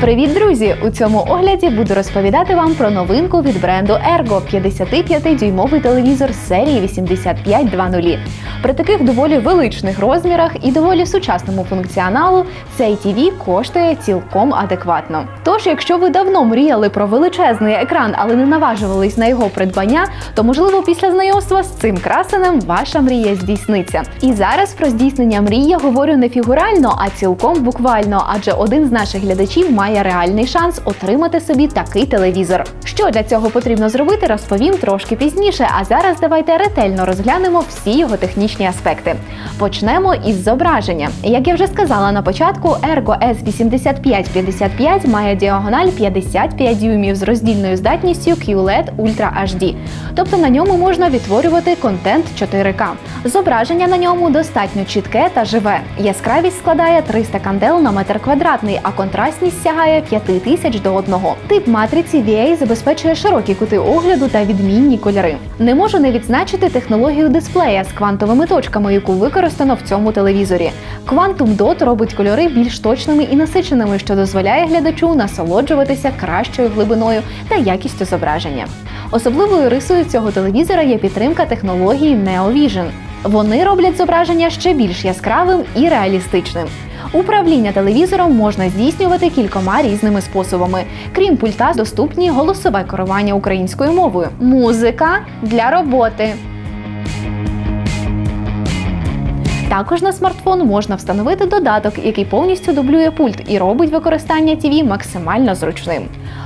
Привіт, друзі! У цьому огляді буду розповідати вам про новинку від бренду Ergo 55-дюймовий телевізор серії 8520. При таких доволі величних розмірах і доволі сучасному функціоналу цей ТВ коштує цілком адекватно. Тож, якщо ви давно мріяли про величезний екран, але не наважувались на його придбання, то можливо після знайомства з цим красенем ваша мрія здійсниться. І зараз про здійснення мрії говорю не фігурально, а цілком буквально, адже один з наших глядачів має реальний шанс отримати собі такий телевізор. Що для цього потрібно зробити, розповім трошки пізніше. А зараз давайте ретельно розглянемо всі його технічні аспекти. Почнемо із зображення. Як я вже сказала на початку, Ergo S8555 має діагональ 55 дюймів з роздільною здатністю QLED Ultra HD. Тобто на ньому можна відтворювати контент 4К. Зображення на ньому достатньо чітке та живе. Яскравість складає 300 кандел на метр квадратний, а контрастність сягає 5000 до 1. Тип матриці VA забезпечує широкі кути огляду та відмінні кольори. Не можу не відзначити технологію дисплея з квантовими точками, яку використано в цьому телевізорі. Quantum Dot робить кольори більш точними і насиченими, що дозволяє глядачу насолоджуватися кращою глибиною та якістю зображення. Особливою рисою цього телевізора є підтримка технології Neo Vision. Вони роблять зображення ще більш яскравим і реалістичним. Управління телевізором можна здійснювати кількома різними способами. Крім пульта, доступні голосове керування українською мовою, музика для роботи. Також на смартфон можна встановити додаток, який повністю дублює пульт і робить використання ТВ максимально зручним.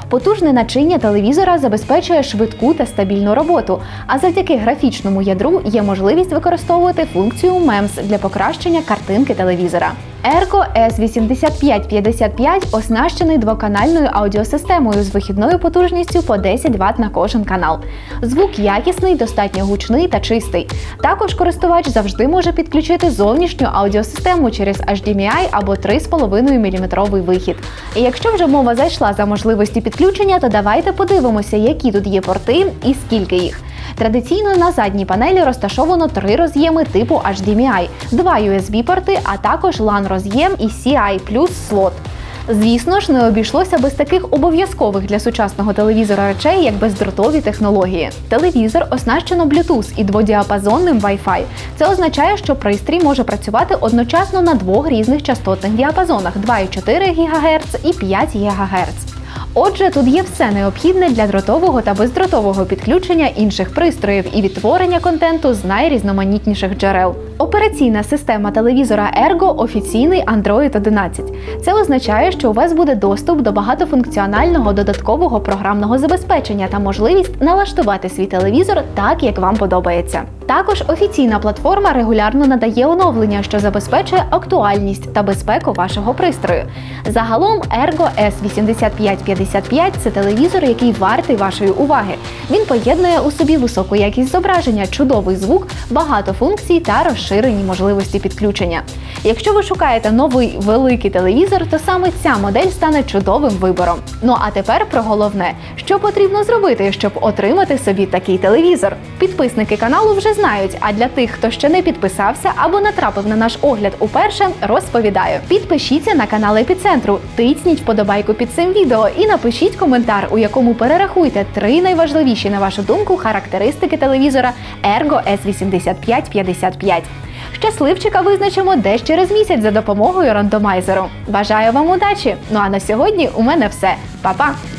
Потужне начиння телевізора забезпечує швидку та стабільну роботу, а завдяки графічному ядру є можливість використовувати функцію MEMS для покращення картинки телевізора. Ergo S8555 оснащений двоканальною аудіосистемою з вихідною потужністю по 10 Вт на кожен канал. Звук якісний, достатньо гучний та чистий. Також користувач завжди може підключити зовнішню аудіосистему через HDMI або 3,5 мм вихід. І якщо вже мова зайшла за можливості підключення, то давайте подивимося, які тут є порти і скільки їх. Традиційно на задній панелі розташовано три роз'єми типу HDMI, два USB-порти, а також LAN-роз'єм і CI плюс слот. Звісно ж, не обійшлося без таких обов'язкових для сучасного телевізора речей, як бездротові технології. Телевізор оснащено Bluetooth і дводіапазонним Wi-Fi. Це означає, що пристрій може працювати одночасно на двох різних частотних діапазонах 2,4 ГГц і 5 ГГц. Отже, тут є все необхідне для дротового та бездротового підключення інших пристроїв і відтворення контенту з найрізноманітніших джерел. Операційна система телевізора Ergo офіційний Android 11. Це означає, що у вас буде доступ до багатофункціонального додаткового програмного забезпечення та можливість налаштувати свій телевізор так, як вам подобається. Також офіційна платформа регулярно надає оновлення, що забезпечує актуальність та безпеку вашого пристрою. Загалом Ergo S8555 – це телевізор, який вартий вашої уваги. Він поєднує у собі високу якість зображення, чудовий звук, багато функцій та розширені можливості підключення. Якщо ви шукаєте новий великий телевізор, то саме ця модель стане чудовим вибором. Ну а тепер про головне, що потрібно зробити, щоб отримати собі такий телевізор. Підписники каналу вже знають. А для тих, хто ще не підписався або натрапив на наш огляд уперше, розповідаю. Підпишіться на канал Епіцентру, тицніть вподобайку під цим відео і напишіть коментар, у якому перерахуйте три найважливіші, на вашу думку, характеристики телевізора Ergo S8555. Щасливчика визначимо десь через місяць за допомогою рандомайзеру. Бажаю вам удачі! Ну а на сьогодні у мене все. Па-па!